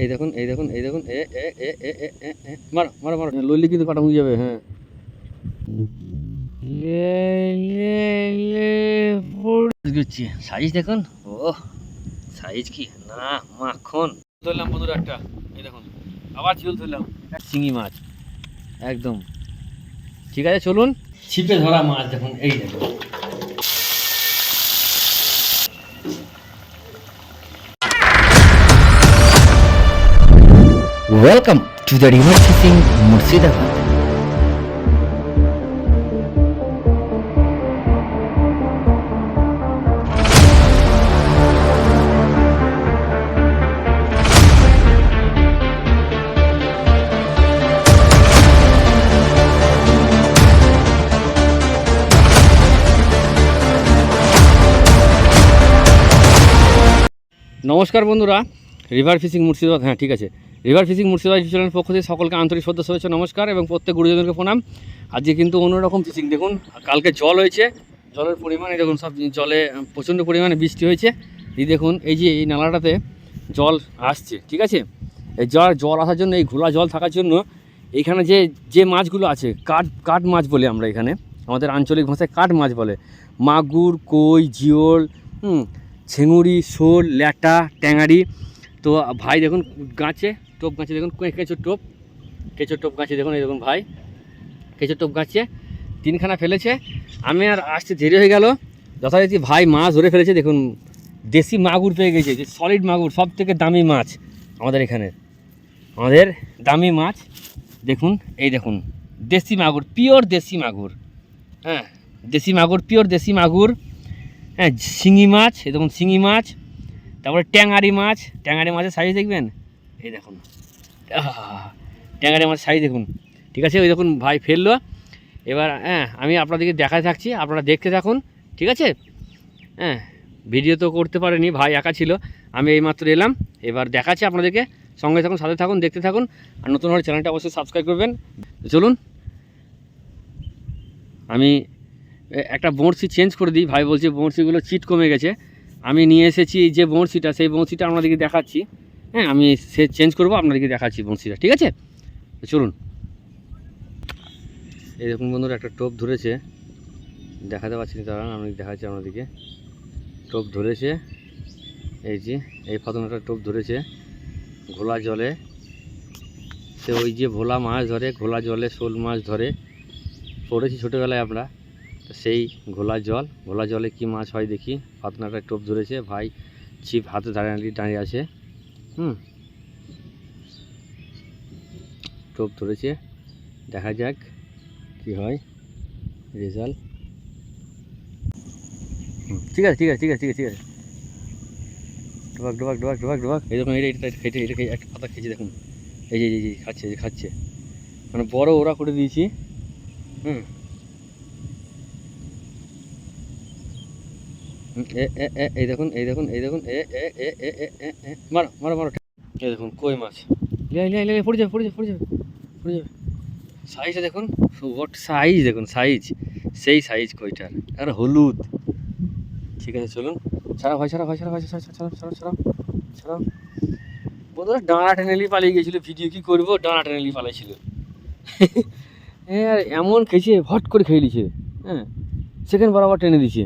এই দেখুন এই দেখুন এই দেখুন এ এ এ এ এ এ এ মারো মারো মারো। লইলে কিন্তু কাটা মুই যাবে হ্যাঁ। গুচ্ছি সাইজ দেখুন। ও সাইজ কি? না মাখন। ধরলাম বন্ধুরা একটা এই দেখুন আবার চিল ধরলাম। চিংড়ি মাছ একদম। ঠিক আছে চলুন। ছিপে ধরা মাছ দেখুন এই দেখুন। Welcome to the river fishing Murshidabad. নমস্কার বন্ধুরা রিভার ফিশিং মুর্শিদাবাদ হ্যাঁ ঠিক আছে রিভার ফিশিং মুর্শিদাবাদ চ্যানেলের পক্ষ থেকে সকলকে আন্তরিক শ্রদ্ধা, শুভেচ্ছা, নমস্কার এবং প্রত্যেক গুরুজনকে প্রণাম। আজকে কিন্তু অন্যরকম ফিশিং, দেখুন, কালকে জল হয়েছে, জলের পরিমাণে দেখুন, সব জলে প্রচণ্ড পরিমাণে বৃষ্টি হয়েছে। এই দেখুন, এই যে এই নালাটাতে জল আসছে, ঠিক আছে? এই জল জল আসার জন্য, এই ঘোলা জল থাকার জন্য এইখানে যে যে মাছগুলো আছে, কাঠ কাঠ মাছ বলে আমরা এখানে, আমাদের আঞ্চলিক ভাষায় কাঠ মাছ বলে। মাগুর, কই, জিওল, হুম ছেঙুড়ি শোল, ল্যাটা, ট্যাঙারি। তো ভাই, দেখুন, গাছে টোপ গাছে দেখুন কে- কেঁচোর টোপ? কেঁচোর টোপ গাছে দেখুন, এই দেখুন ভাই। কেঁচোর টোপ গাছে তিনখানা ফেলেছে। আমি আর আসতে দেরি হয়ে গেল। যথারীতি ভাই মাছ ধরে ফেলেছে, দেখুন, দেশি মাগুর পেয়ে গেছে, যে সলিড মাগুর সব থেকে দামি মাছ আমাদের এখানে। আমাদের দামি মাছ, দেখুন, এই দেখুন, দেশি মাগুর পিওর দেশি মাগুর। হ্যাঁ দেশি মাগুর পিওর দেশি মাগুর। হ্যাঁ শিঙি মাছ, এই দেখুন, শিঙি মাছ, তারপরে ট্যাঙারি মাছ। ট্যাঙারি মাছের সাইজ দেখবেন? এই দেখুন। ট্যাঙারি মাছের সাইজ দেখুন। ঠিক আছে? ওই দেখুন ভাই ফেলল। এবার হ্যাঁ আমি আপনাদেরকে দেখাতে থাকছি। আপনারা দেখতে থাকুন। ঠিক আছে? হ্যাঁ ভিডিও তো করতে পারেনি, ভাই একা ছিল। আমি এইমাত্র এলাম। এবার দেখাচ্ছি আপনাদেরকে। সঙ্গে থাকুন, সাথে থাকুন, দেখতে থাকুন। আর নতুন হলে চ্যানেলটা অবশ্যই সাবস্ক্রাইব করবেন। চলুন। আমি একটা বড়শি চেঞ্জ করে দিই। ভাই বলছে বড়শিগুলো চিট কমে গেছে। আমি নিয়ে এসেছি যে বড়শিটা, সেই বড়শিটা আপনাদেরকে দেখাচ্ছি। হ্যাঁ আমি সে চেঞ্জ করব, আপনাদেরকে দেখাচ্ছি বড়শিটা ঠিক আছে? চলুন। এই দেখুন বন্ধুরা, একটা টোপ ধরেছে। দেখাতে পাচ্ছি না, দাঁড়ান, আমি দেখাচ্ছি আপনাদেরকে। টোপ ধরেছে, এই যে, এই ফতনাটা টোপ ধরেছে, ঘোলা জলে। সে ওই যে ভোলা মাছ ধরে, ঘোলা জলে শোল মাছ ধরে, পড়েছি ছোটোবেলায় আমরা। সেই ঘোলা জল, ঘোলা জলে কি মাছ হয় দেখি। পাতনাটা টোপ ধরেছে, ভাই, ছিপ হাতে দাঁড়িয়ে দাঁড়িয়ে আছে। হুম। টোপ ধরেছে দেখা যাক কি হয় রেজাল্ট। ঠিক আছে ঠিক আছে ঠিক আছে ঠিক আছে ঠিক আছে। ডোবাক ডোবাক ডোবাক ডোবাক এই দেখুন এটা এটা এটা একটা পাতা খেয়েছে দেখুন। এই যে এই যে, খাচ্ছে খাচ্ছে। মানে বড় ওরা করে দিয়েছি। হুম হুম, এ এ এ এই দেখুন এই দেখুন এই দেখুন, এ এ এ এ এ এ মারো মারো মারো। এই দেখুন, কই মাছ? লে লে লে পড়ে যাবে পড়ে যাবে পড়ে যাবে পড়ে যাবে। সাইজটা দেখুন হোয়াট সাইজ দেখুন সাইজ সেই সাইজ কইটার আর হলুদ। ঠিক আছে, চলুন। ছাড়া ভাই ছাড়া ভাই ছাড়া ভাই ছাড়া ছাড়া ছাড়া ছাড়া ছাড়া বন্ধুরা ডাঁড়া টেনেলি পালিয়ে গেছিল ভিডিও কি করব? ডাঁড়া টেনেলি পালাইছিল। হ্যাঁ আর এমন খেয়েছে ভট করে খেয়ে নিছে হ্যাঁ সেকেন্ড বরাবর টেনে দিছে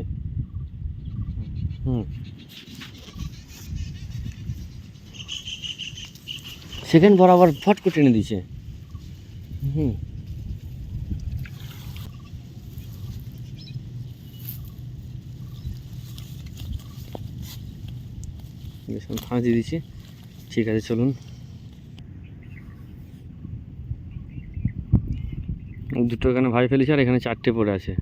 সেকেন্ড বরাবর ফট করে টেনে দিছে হুম। ফাঁস দিচ্ছি ঠিক আছে, চলুন। দুটো এখানে ভাই ফেলেছে আর এখানে চারটে পড়ে আছে।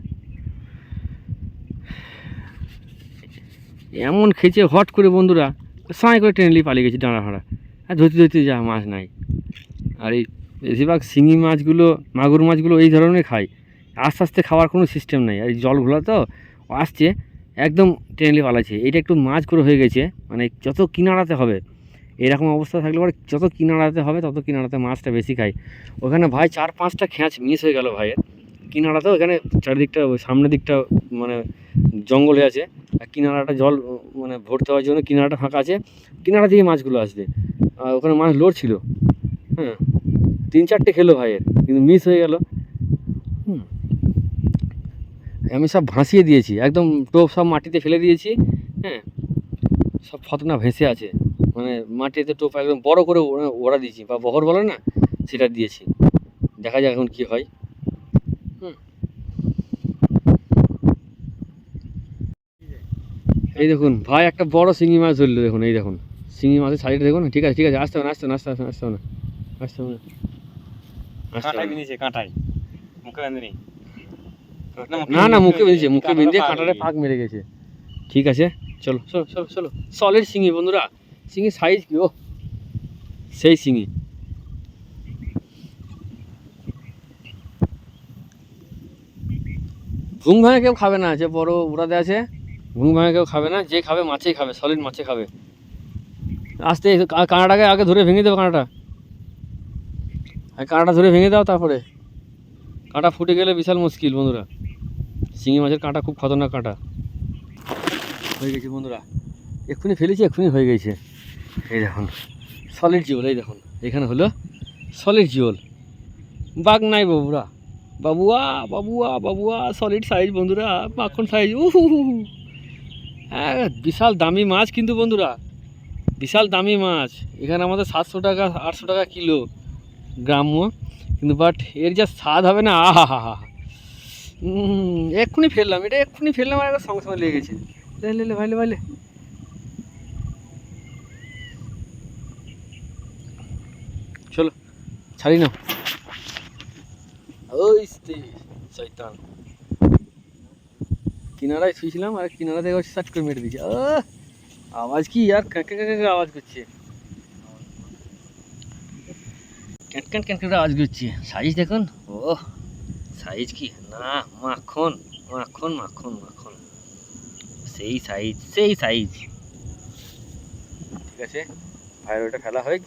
এমন খেয়েছে হট করে বন্ধুরা। সাঁই করে টেনলি পালিয়ে গেছি ডাঁড়া ফাড়া আর ধরতে ধরতে যা মাছ নাই। আর এই বেশিরভাগ শিঙি মাছগুলো, মাগুর মাছগুলো এই ধরনের খায়। আস্তে আস্তে খাওয়ার কোনো সিস্টেম নেই। আর এই জলগুলো তো, আসছে, একদম টেনলি পালাচ্ছে। এটা একটু মাছ করে হয়ে গেছে। মানে যত কিনারাতে হবে, এরকম অবস্থা থাকলে পরে যত কিনারাতে হবে, তত কিনারাতে মাছটা বেশি খায়। ওখানে ভাই চার পাঁচটা খ্যাঁচ মিস হয়ে গেল ভাইয়ের। কিনারা তো এখানে চারিদিকটা সামনের দিকটা মানে জঙ্গলে আছে। আর কিনারাটা জল মানে ভরতে হওয়ার জন্য কিনারাটা ফাঁকা আছে। কিনারা দিয়ে মাছগুলো আসবে। আর ওখানে মাছ লোড ছিল হ্যাঁ। তিন চারটে খেলো ভাইয়ের, কিন্তু মিস হয়ে গেল। হুম। আমি সব ভাসিয়ে দিয়েছি। একদম টোপ সব মাটিতে ফেলে দিয়েছি। হ্যাঁ। সব ফতনা ভেসে আছে। মানে মাটিতে টোপ একদম বড় করে ওড়া দিয়েছি। বা বহর বলে না, সেটা দিয়েছি। দেখা যাক এখন কি হয়। এই দেখুন ভাই একটা বড় শিঙি মাছ ধরলো দেখুন এই দেখুন। শিঙি মাছের সাইডে দেখুন ঠিক আছে ঠিক আছে আসতে হবে না আসতে হবে না আসতে হবে আসতে হবে না আসতে হবে না না। মুখে না না মুখে বেঁধেছে মুখে বেঁধে কাঁটারে পাক মেরে গেছে। ঠিক আছে চলো। চলো চলো চলো। সলিড শিঙি বন্ধুরা। শিঙি সাইজ কি ও? সেই শিঙি। ঘুম ভাঙে কেউ খাবে না যে বড় উড়াতে আছে। ঘুম ভাঙে কেউ খাবে না, যে খাবে মাছেই খাবে সলিড মাছে খাবে। আস্তে কাঁটাটাকে আগে ধরে ভেঙে দেবো কাঁটাটা কাঁটাটা ধরে ভেঙে দাও তারপরে। কাঁটা ফুটে গেলে বিশাল মুশকিল বন্ধুরা। শিঙি মাছের কাঁটা খুব খতরনাক কাঁটা। হয়ে গেছে বন্ধুরা। এক্ষুনি ফেলেছি, এক্ষুনি হয়ে গেছে। এই দেখুন সলিড জিওল, এই দেখুন। এখানে হলো সলিড জিওল। বাঘ নাই বাবুরা। বাবুয়া বাবুয়া বাবুয়া সলিড সাইজ বন্ধুরা, মাখন সাইজ উ হু। বিশাল দামি মাছ কিন্তু বন্ধুরা। বিশাল দামি মাছ। এখানে আমাদের সাতশো টাকা, আটশো টাকা কিলো গ্রাম্য। কিন্তু বাট এর যা স্বাদ হবে না আহা হা হা এক্ষুনি ফেললাম। এটা এক্ষুনি ফেললাম আর একবার সঙ্গে সঙ্গে লেগে গেছে। ভাইলে ভাইলে। চলো, ছাড়ি না ওই স্তে শয়তান। কিনারায় শুয়েছিলাম আর কিনারা থেকে সাট করে মেরে দিয়েছে! আওয়াজ কি আর ক্যাঁকে ক্যাঁকে আওয়াজ করছে। ক্যাট ক্যাট ক্যাট আওয়াজ করছে। সাইজ দেখুন। ও সাইজ কি? না, মাখন মাখন মাখন মাখন। সেই সাইজ সেই সাইজ। ঠিক আছে, ভাইয়ের ওটা খেলা হোক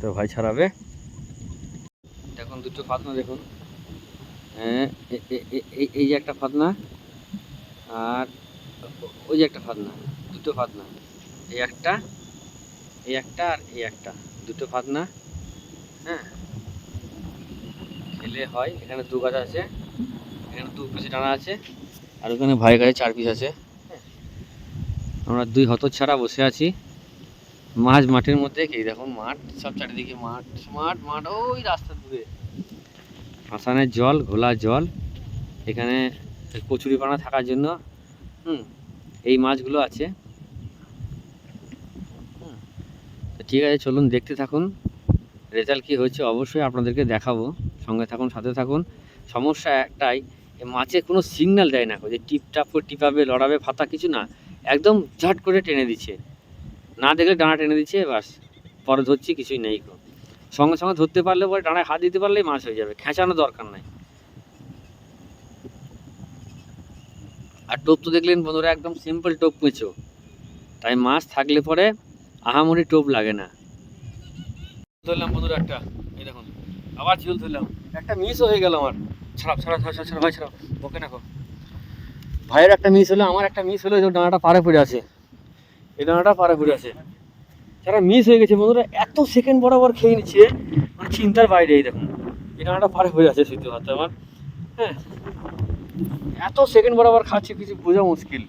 তো ভাই ছাড়াবে। দেখুন, দুটো ফাতনা দেখুন। হ্যাঁ এই যে একটা ফাতনা। আর ওই যে একটা ফাতনা দুটো ফাতনা এই একটা এই একটা আর এই একটা, দুটো ফাতনা হ্যাঁ খেলে হয়, এখানে দু গাছ আছে, এখানে দু পিসে টানা আছে, আর ওখানে ভাই কাছে চার পিস আছে হ্যাঁ। আমরা দুই হতচ্ছাড়া বসে আছি মাঝ মাঠের মধ্যে এই দেখুন মাঠ, সব চারিদিকে মাঠ মাঠ মাঠ, ওই রাস্তা দূরে আসানের জল ঘোলা জল, এখানে কচুরিপানা থাকার জন্য, হুম, এই মাছগুলো আছে। তো ঠিক আছে, চলুন দেখতে থাকুন। রেজাল্ট কী হয়েছে অবশ্যই আপনাদেরকে দেখাবো। সঙ্গে থাকুন, সাথে থাকুন। সমস্যা একটাই মাছে কোনো সিগন্যাল দেয় না যে টিপ টাপ করে টিপাবে, লড়াবে, ফাতা কিছু না। একদম ঝট করে টেনে দিচ্ছে। না দেখলে ডানা টেনে দিচ্ছে বাস পরে ধরছি, কিছুই নেই। সঙ্গে সঙ্গে ধরতে পারলে পরে ডানায় হাত দিতে পারলেই মাছ হয়ে যাবে। খেঁচানো দরকার নাই। আর টোপ তো দেখলেন বন্ধুরা, একদম সিম্পল টোপ পেঁচো তাই মাছ থাকলে পরে আহামরি টোপ লাগে না। ধরলাম বন্ধুরা একটা, এই দেখুন, আবার ঝুল ধরলাম। একটা মিস হয়ে গেল আমার। ছাড়াও ছাড়াও ছাড়াও ছাড়াও, ভাই, ছাড়াও ওকে রাখো ভাইয়ের একটা মিস হলো, আমার একটা মিস হলো যে ডানাটা পাড়ে পড়ে আছে। এই ডানাটা পাড়ে পড়ে আছে। যারা মিস হয়ে গেছে বন্ধুরা, এত সেকেন্ড বরাবর খেয়ে নিচ্ছে মানে চিন্তার বাইরে এই দেখুন। এই ডানাটা পাড়ে পড়ে আছে সত্যি কথা আমার। হ্যাঁ। এত সেকেন্ড বরাবর খাচ্ছে, কিছু বোঝা মুশকিল।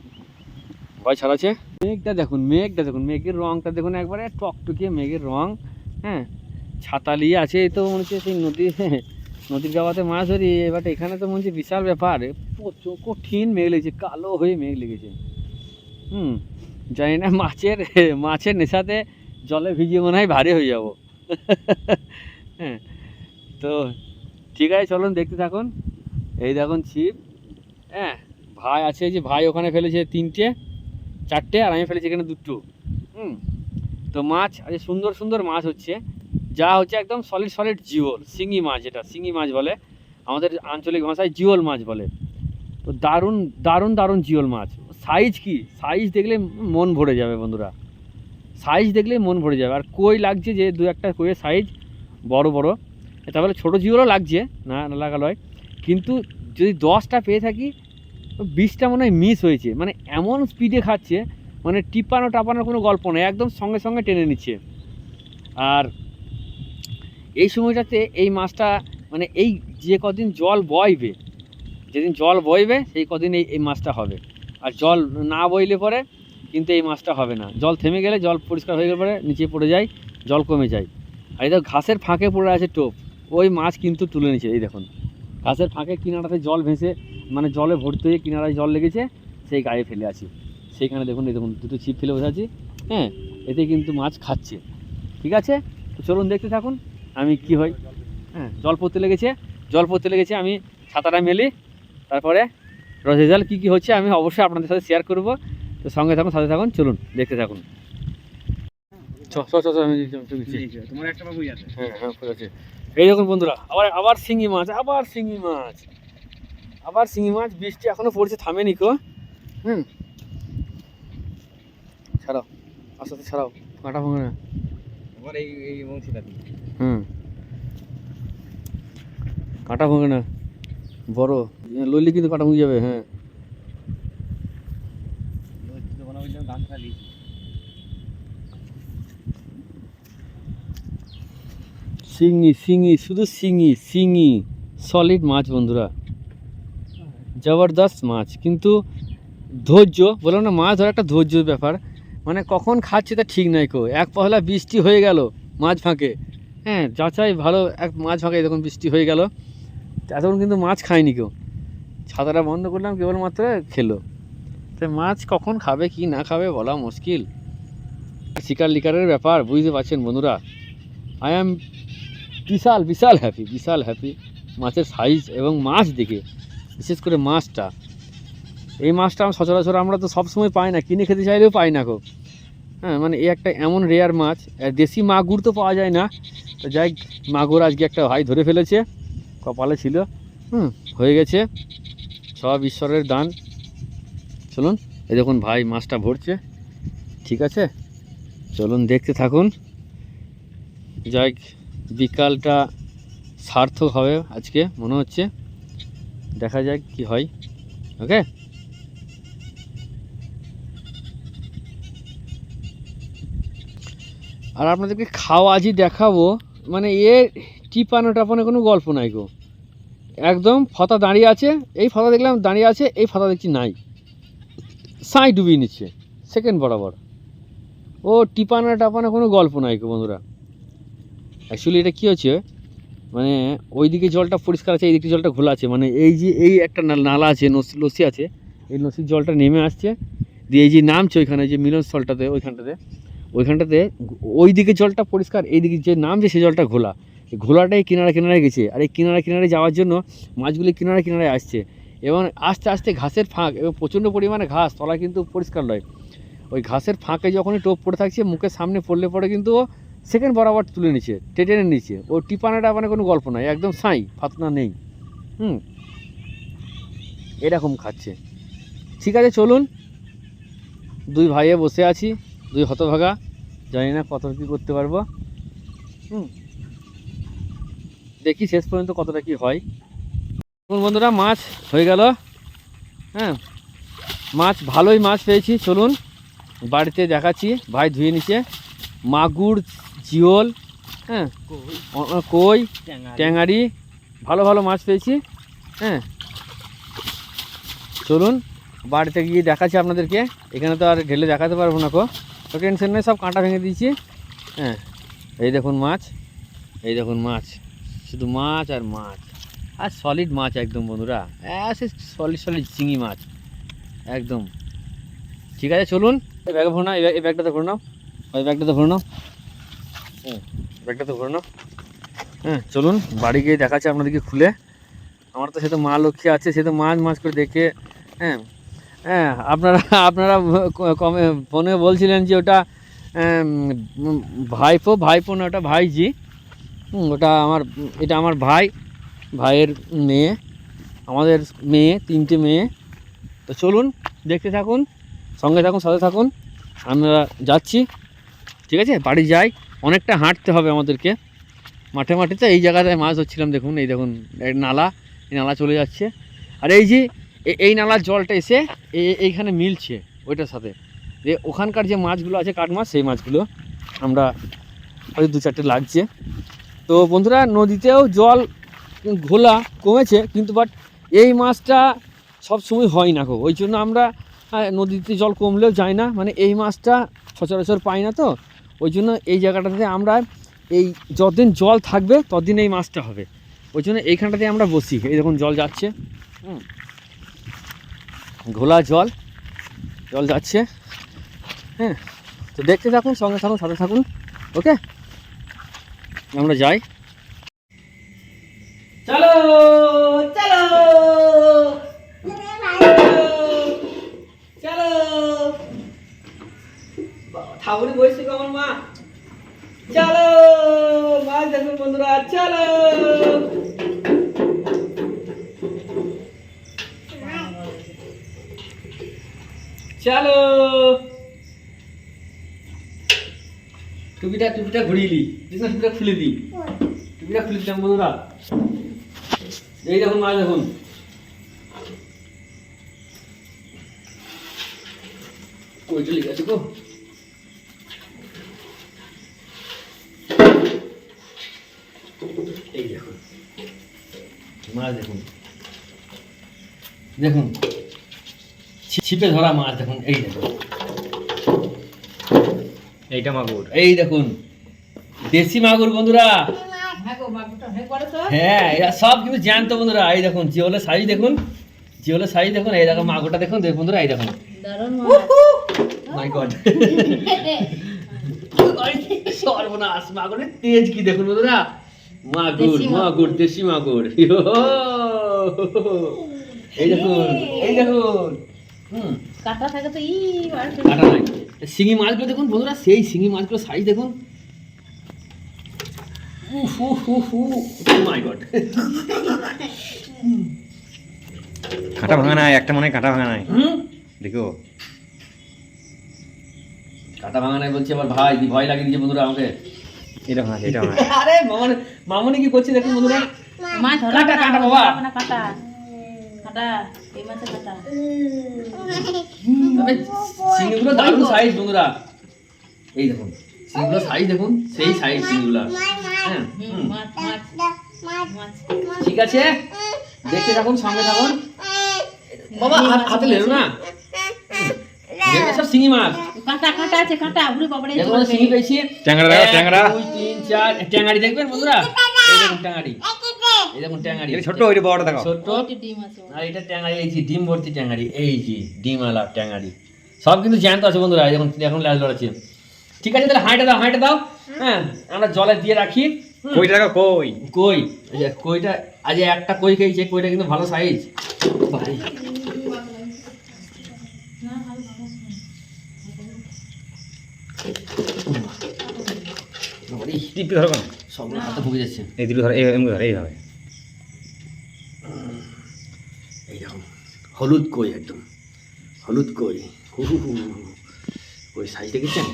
ভয় ছাড়াচ্ছে? মেঘটা দেখুন মেঘটা দেখুন, মেঘের রংটা দেখুন, একবারে টকটকিয়ে মেঘের রং হ্যাঁ? ছাতা নিয়ে আছে, এই তো মনে হচ্ছে সেই নদী নদীর গাওয়াতে মাছ ধরি, এবার এখানে তো মনে হচ্ছে বিশাল ব্যাপার কঠিন মেঘ লেগেছে, কালো হয়ে মেঘ লেগেছে। হুম, জানি না মাছের মাছের নেশাতে জলে ভিজিয়ে মনে হয় ভারী হয়ে যাব। হ্যাঁ তো ঠিক আছে, চলুন দেখতে থাকুন। এই দেখুন ছিপ। হ্যাঁ ভাই আছে যে ভাই ওখানে ফেলেছে তিনটে, চারটে, আর আমি ফেলেছি এখানে দুটো। হুম, তো মাছ, আজ সুন্দর সুন্দর মাছ হচ্ছে। যা হচ্ছে একদম সলিড সলিড জিওল, শিঙি মাছ এটা শিঙি মাছ বলে। আমাদের আঞ্চলিক ভাষায় জিওল মাছ বলে। তো দারুণ দারুণ দারুণ জিওল মাছ। সাইজ কি? সাইজ দেখলে মন ভরে যাবে বন্ধুরা। সাইজ দেখলে মন ভরে যাবে। আর কই লাগছে যে দু একটা কইয়ের সাইজ বড় বড়। তারপরে ছোটো জিওলও লাগছে, না না লাগালো হয় কিন্তু যদি দশটা পেয়ে থাকি বিশটা মনে হয় মিস হয়েছে। মানে এমন স্পিডে খাচ্ছে মানে টিপানো টাপানোর কোনো গল্প নেই একদম সঙ্গে সঙ্গে টেনে নিচ্ছে। আর এই সময়টাতে এই মাছটা মানে এই যে কদিন জল বইবে, যেদিন জল বইবে, সেই কদিন এই এই মাছটা হবে। আর জল না বইলে পরে কিন্তু এই মাছটা হবে না। জল থেমে গেলে জল পরিষ্কার হয়ে গেলে পরে নিচে পড়ে যায়, জল কমে যায়। আর এই দেখো ঘাসের ফাঁকে পড়ে আছে টোপ, ওই মাছ কিন্তু তুলে নিচ্ছে, এই দেখুন। ঘাসের ফাঁকে কিনারাতে জল ভেসে মানে জলে ভর্তি হয়ে কিনারায় জল লেগেছে সেই গায়ে ফেলে আছি। সেইখানে দেখুন এই দেখুন দুটো ছিপ ফেলে বসে আছি। হ্যাঁ এতে কিন্তু মাছ খাচ্ছে। ঠিক আছে? তো চলুন দেখতে থাকুন আমি কি হই। হ্যাঁ জল পড়তে লেগেছে। জল পড়তে লেগেছে আমি ছাতাটা মেলি। তারপরে রেজাল্ট কী কী হচ্ছে আমি অবশ্যই আপনাদের সাথে শেয়ার করব। তো সঙ্গে থাকুন সাথে থাকুন চলুন দেখতে থাকুন। হ্যাঁ হ্যাঁ এই দেখুন বন্ধুরা আবার আবার শিঙি মাছ আবার শিঙি মাছ। আবার শিঙি মাছ বৃষ্টি এখনও পড়ছে থামেনি কো। হুম। ছাড়াও আস্তে আস্তে ছাড়াও কাঁটা ভাঙে না। আমার এই এই বংশীটা হুম। কাঁটা ভাঙে না। বড়। লইলে কিন্তু কাঁটা ভুঁগে যাবে হ্যাঁ। শিঙি শিঙি শুধু শিঙি শিঙি। সলিড মাছ বন্ধুরা। জবরদস্ত মাছ। কিন্তু ধৈর্য বললাম না মাছ ধরা একটা ধৈর্যর ব্যাপার। মানে কখন খাচ্ছে তা ঠিক নাই কো। এক পহলা বৃষ্টি হয়ে গেল মাছ ফাঁকে। হ্যাঁ যাচাই ভালো, এক মাছ ফাঁকে যখন বৃষ্টি হয়ে গেল, এতক্ষণ কিন্তু মাছ খায়নি কেউ। ছাতাটা বন্ধ করলাম, কেবলমাত্র খেলো। তো মাছ কখন খাবে, কি না খাবে বলা মুশকিল। শিকার লিকারের ব্যাপার, বুঝতে পারছেন বন্ধুরা? আই অ্যাম বিশাল বিশাল হ্যাপি বিশাল হ্যাপি মাছের সাইজ এবং মাছ দেখে। বিশেষ করে মাছটা। এই মাছটা আমরা সচরাচর আমরা তো সবসময় পাই না, কিনে খেতে চাইলেও পাই না খুব হ্যাঁ মানে এই একটা এমন রেয়ার মাছ, আর দেশি মাগুর তো পাওয়া যায় না। তো যাই মাগুর আজকে একটা ভাই ধরে ফেলেছে, কপালে ছিল, হুম, হয়ে গেছে। সব ঈশ্বরের দান। চলুন, এই দেখুন ভাই মাছটা ভরছে। ঠিক আছে? চলুন দেখতে থাকুন। যাই বিকালটা সার্থক হবে আজকে, মনে হচ্ছে। দেখা যাক কি হয় ওকে আর আপনাদেরকে খাওয়া আজই দেখাবো মানে এ টিপানো টাপানো কোনো গল্প নাই গো। একদম ফতা দাঁড়িয়ে আছে, এই ফতা দেখলাম দাঁড়িয়ে আছে, এই ফতা দেখছি নাই। সাই ডুবিয়ে নিচ্ছে সেকেন্ড বরাবর। ও টিপানো টাপানো কোনো গল্প নাই গো বন্ধুরা। অ্যাকচুয়ালি এটা কী হচ্ছে মানে ওইদিকে জলটা পরিষ্কার আছে, এইদিকে জলটা ঘোলা আছে। মানে এই যে এই একটা নালা আছে লসি আছে, এই লসির জলটা নেমে আসছে। দিয়ে এই যে নামছে ওইখানে যে মিলনস্থলটাতে ওইখানটাতে। ওইখানটাতে ওই দিকে জলটা পরিষ্কার, এইদিকে যে নামছে সেই জলটা ঘোলা। এই ঘোলাটাই কিনারা কিনারে গেছে। আর এই কিনারা কিনারে যাওয়ার জন্য মাছগুলি কিনারা কিনারে আসছে। এবং আস্তে আস্তে ঘাসের ফাঁক, এবং প্রচণ্ড পরিমাণে ঘাস তলা কিন্তু পরিষ্কার নয়। ওই ঘাসের ফাঁকে যখনই টোপ পড়ে থাকছে, মুখের সামনে পড়লে পরে কিন্তু সেকেন্ড বরাবর তুলে নিচ্ছে টেটেনে নিচ্ছে ও টিপানাটা মানে কোনো গল্প নয়, একদম সাই ফাতনা নেই। হুম? এরকম খাচ্ছে। ঠিক আছে, চলুন। দুই ভাইয়ে বসে আছি, দুই হতভাগা। জানি না কত কী করতে পারব। হুম? দেখি শেষ পর্যন্ত কতটা কি হয়। বন্ধুরা, মাছ হয়ে গেল। হ্যাঁ? মাছ, ভালোই মাছ পেয়েছি। চলুন, বাড়িতে দেখাচ্ছি। ভাই ধুয়ে নিচ্ছে মাগুর জিওল হ্যাঁ কই ট্যাঙারি ভালো ভালো মাছ পেয়েছি হ্যাঁ। চলুন বাড়িতে গিয়ে দেখাচ্ছি আপনাদেরকে এখানে তো আর ঢেলে দেখাতে পারব না কো তো টেনশন নেই সব কাঁটা ভেঙে দিয়েছি হ্যাঁ। এই দেখুন মাছ এই দেখুন মাছ শুধু মাছ আর মাছ আর সলিড মাছ একদম বন্ধুরা হ্যাঁ সে সলিড সলিড চিংড়ি মাছ একদম। ঠিক আছে চলুন এই ব্যাগে ভরে নাও এই ব্যাগটাতে ভরে নাও ওই ব্যাগটাতে ভরে নাও। হুম ব্যাগটাতে ভরে নাও। হ্যাঁ চলুন, বাড়ি গিয়ে দেখাচ্ছে আপনাদেরকে খুলে। আমার তো সে তো মা লক্ষ্মী আছে, সে তো মাছ মাছ করে দেখে হ্যাঁ। হ্যাঁ আপনারা আপনারা কমে, ফোনে বলছিলেন যে ওটা ভাইপো ভাইপো না, ওটা ভাইজি। ওটা আমার, এটা আমার ভাই, ভাইয়ের মেয়ে, আমাদের মেয়ে, তিনটে মেয়ে। তো চলুন, দেখতে থাকুন, সঙ্গে থাকুন, সাথে থাকুন। আমরা যাচ্ছি, ঠিক আছে? বাড়ি যাই। অনেকটা হাঁটতে হবে আমাদেরকে। মাঠে মাঠে তো এই জায়গাটায় মাছ ধরছিলাম, দেখুন, এই দেখুন নালা, এই নালা চলে যাচ্ছে। আর এই যে এই নালার জলটা এসে এইখানে মিলছে ওইটার সাথে। যে ওখানকার যে মাছগুলো আছে, কাঠ মাছ, সেই মাছগুলো আমরা ওই দু চারটে লাগছে। তো বন্ধুরা, নদীতেও জল ঘোলা কমেছে, কিন্তু বাট এই মাছটা সব সময় হয় না গো। ওই জন্য আমরা নদীতে জল কমলেও যাই না। মানে এই মাছটা সচরাচর পাই না তো। ওই জন্য এই জায়গাটাতে আমরা এই যতদিন জল থাকবে ততদিন এই মাছটা হবে। ওই জন্য এইখানটাতে আমরা বসি। এই দেখুন জল যাচ্ছে। হুম। ঘোলা জল। জল যাচ্ছে। হ্যাঁ। তো দেখতে থাকুন সঙ্গে থাকুন সাথে থাকুন। ওকে? আমরা যাই। চলো চলো। চলো ঠাকুরে বসে আমার মা? চলো মাছ দেখুন বন্ধুরা, চলো। চলো। টুপিটা টুপিটা ঘুরিয়ে দিই। দিস টুপিটা খুলে দিই। টুপিটা খুলে দিলাম বন্ধুরা। এই দেখুন মাছ দেখুন। কই চলে গেছে গো এই দেখুন মাছ দেখুন দেখুন ছিপে ধরা মাছ দেখুন এই দেখুন। এইটা মাগুর। এই দেখুন দেশি মাগুর বন্ধুরা। হ্যাঁ এরা সব কিন্তু জ্যান্ত বন্ধুরা। এই দেখুন জিওলের সাইজ দেখুন জিওলের সাইজ দেখুন এই দেখুন মাগুরটা দেখুন দেখুন বন্ধুরা এই দেখুন। মাই গড সর্বনাশ মাগুরের তেজ কি দেখুন বন্ধুরা? মাগুর দেশি মাগুর। দেশি মাগুর! এই দেখুন এই দেখুন। হুম। কাটা থাকে তো ই কাটা নাই শিঙি মাছগুলো দেখুন বন্ধুরা সেই শিঙি মাছগুলো সাইজ দেখুন। মাই গড কাঁটা ভাঙা নাই একটা মনে হয় কাঁটা ভাঙা নাই। দেখো। কাটা ভাঙা নাই বলছে আবার ভাই কি ভয় লাগিয়ে দিয়েছে বন্ধুরা আমাকে? এটা ভাঙা এটা ভাঙা। আরে মামনি মামনি কি করছে দেখুন বন্ধুরা? কাটা, কাটা বাবা। কাটা। কাটা এই মাছের কাটা তবে শিঙিগুলো দারুণ সাইজ বন্ধুরা এই দেখুন শিঙিগুলো সাইজ দেখুন সেই সাইজ শিঙিগুলো। হ্যাঁ হুম, হুম। মাছ মাছ মাছ। ঠিক আছে? দেখতে থাকুন সঙ্গে থাকুন। বাবা হাত- হাতে লেলো না? সব শিঙি মাছ। কাটা কাটা আছে কাটা উড়ে বাবারে দেখুন শিঙি পেয়েছি। ট্যাংরা ট্যাংরা। দুই তিন চার ট্যাঙ্গারি দেখবেন বন্ধুরা? এই দেখুন ট্যাঙ্গারি এই দেখুন ট্যাঙ্গারি। এটা ছোট্ট ওইটা বড়টা দেখো ছোট্ট। ডিম আছে আর এটা ট্যাঙ্গারি এই যে ডিম ভর্তি ট্যাঙ্গারি। এই যে ডিম আলা ট্যাঙ্গারি। সব কিন্তু জ্যান্ত আছে বন্ধুরা এই এখন লাল লড়াচ্ছে ঠিক আছে তাহলে হাঁটা দাও হাঁটা দাও। হ্যাঁ আমরা জলে দিয়ে রাখি। কইটা দেখো কই? কই? কইটা আজ একটা কই খেয়েছে কইটা কিন্তু ভালো সাইজ ধরো সব হাতে ভুগে যাচ্ছে। এই দুটো ধরো এই এমনি ধরো এইভাবে এই দেখুন হলুদ কই একদম। হলুদ কই? হু হু হু। কই, সাইজ দেখেছেন?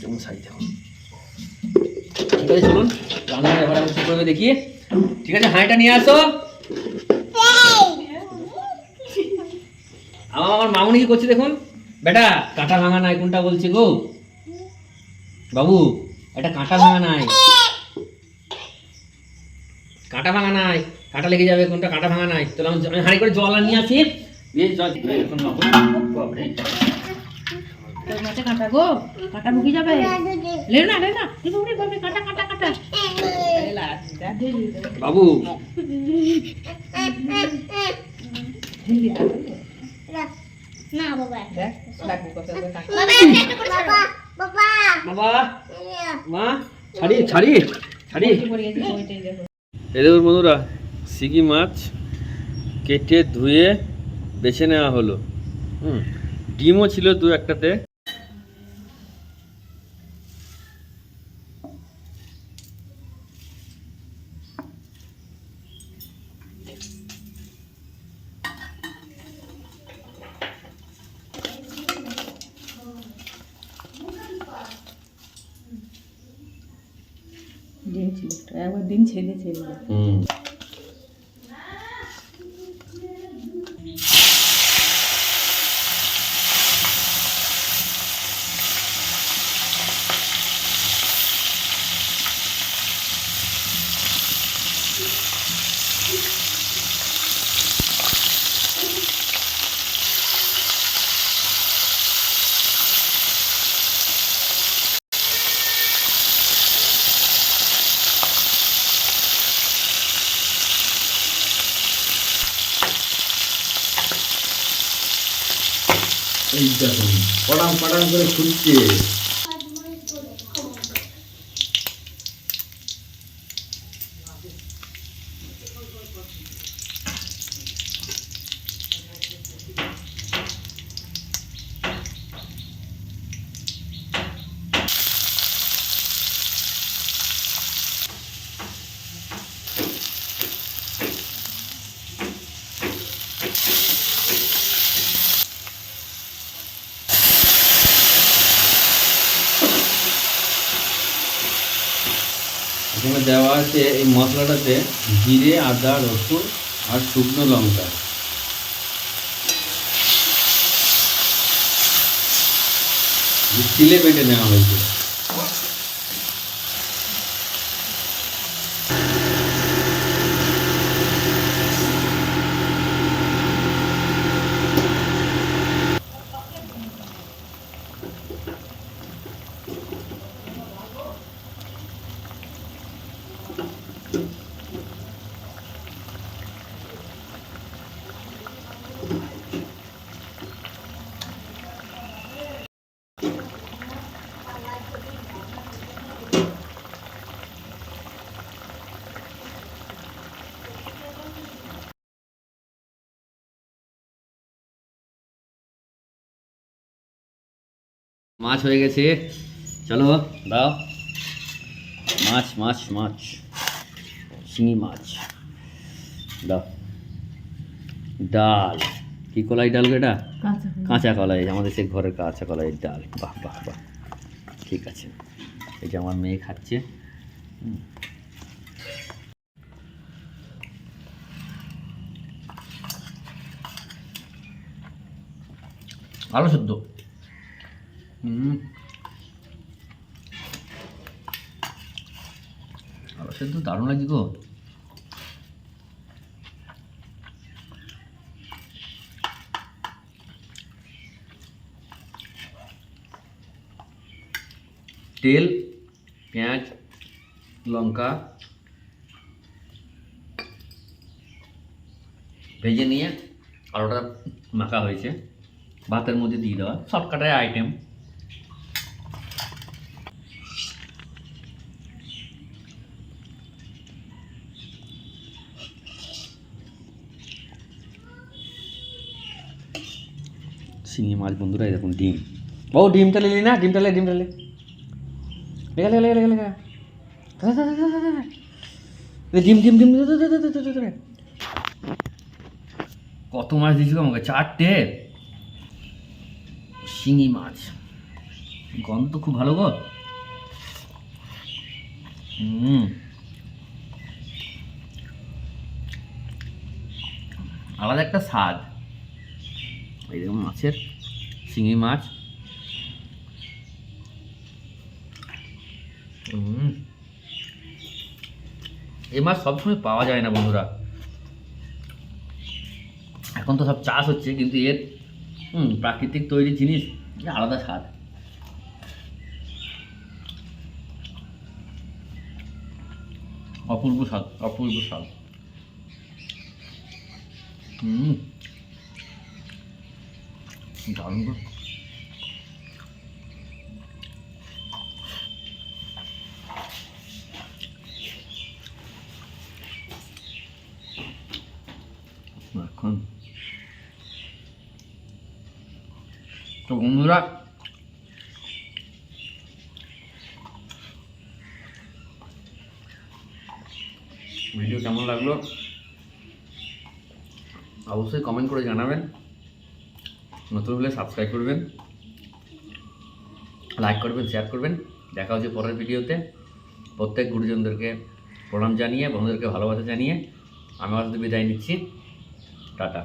কেমন সাইজ দেখুন ঠিক আছে, চলুন। রান্না এবার আমি করে দেখি। ঠিক আছে, হাঁড়িটা নিয়ে আসো। আমার মামুনি কি করছে দেখুন? বেটা, কাঁটা ভাঙা নাই কোনটা বলছে গো? বাবু, এটা কাঁটা ভাঙা নাই। কাঁটা ভাঙা নাই। কাঁটা লেগে যাবে কোনটা কাঁটা ভাঙা নাই। তাহলে আমি হাঁড়ি করে জল নিয়ে আসি দিয়ে জল। মাছে কাটা গো কাটা ঢুকে যাবে? লেও না লেও না তুই বাবারে বাবারে কাটা কাটা কাটা। এলা ঢেলি দে বাবু না বাবা মা ছাড়ি ছাড়ি ছাড়ি। বন্ধুরা সিগি মাছ কেটে ধুয়ে বেছে নেওয়া হলো। হুম ডিমও ছিল দু একটাতে। ডিম ছিল একবার ডিম ছেড়ে ছেড়ে এই দেখুন পটাম পটাম করে খুলছে এখানে দেওয়া আছে এই মশলাটাতে জিরে আদা রসুন আর শুকনো লঙ্কা। তিলে বেটে নেওয়া হয়েছে। মাছ হয়ে গেছে। চলো দাও। মাছ মাছ মাছ। শিঙি মাছ। দাও। ডাল। কি কলাই ডাল এটা? কাঁচা কলাই। আমাদের সে ঘরের কাঁচা কলাইয়ের ডাল। বাহ বাহ বাহ। ঠিক আছে। এই যে আমার মেয়ে খাচ্ছে। আলু সেদ্ধ। আলু সেদ্ধ দারুণ লাগছে গো। তেল, পেঁয়াজ, লঙ্কা, ভেজে নিয়ে আলুটা মাখা হয়েছে। ভাতের মধ্যে দিয়ে দেওয়া। শর্টকাটের আইটেম শিঙি মাছ বন্ধুরা দেখুন ডিম। ও ডিমটা নিলি না ডিমটা লে ডিমটা লে লেগা লেগা লেগা লেগা লেগা। ধর, ধর, ধর, ধর, ধর, ধর। এই ডিম ডিম ডিম। কত মাছ দিয়েছিল আমাকে? চারটে? শিঙি মাছ। গন্ধ তো খুব ভালো গো। হুম। আলাদা একটা স্বাদ। এই দেখুন মাছের শিঙি মাছ। এই মাছ সবসময় পাওয়া যায় না বন্ধুরা। এখন তো সব চাষ হচ্ছে, কিন্তু এর, হুম, প্রাকৃতিক তৈরি জিনিস আলাদা স্বাদ। অপূর্ব স্বাদ অপূর্ব স্বাদ। হুম। দারুণ। এখন তো বন্ধুরা ভিডিও কেমন লাগল অবশ্যই কমেন্ট করে জানাবেন নতুন হলে সাবস্ক্রাইব করবেন লাইক করবেন শেয়ার করবেন। দেখা হচ্ছে পরের ভিডিওতে প্রত্যেক গুরুজনদেরকে প্রণাম জানিয়ে, বন্ধুদেরকে ভালোবাসা জানিয়ে আমি আমাদের বিদায় নিচ্ছি। টাটা।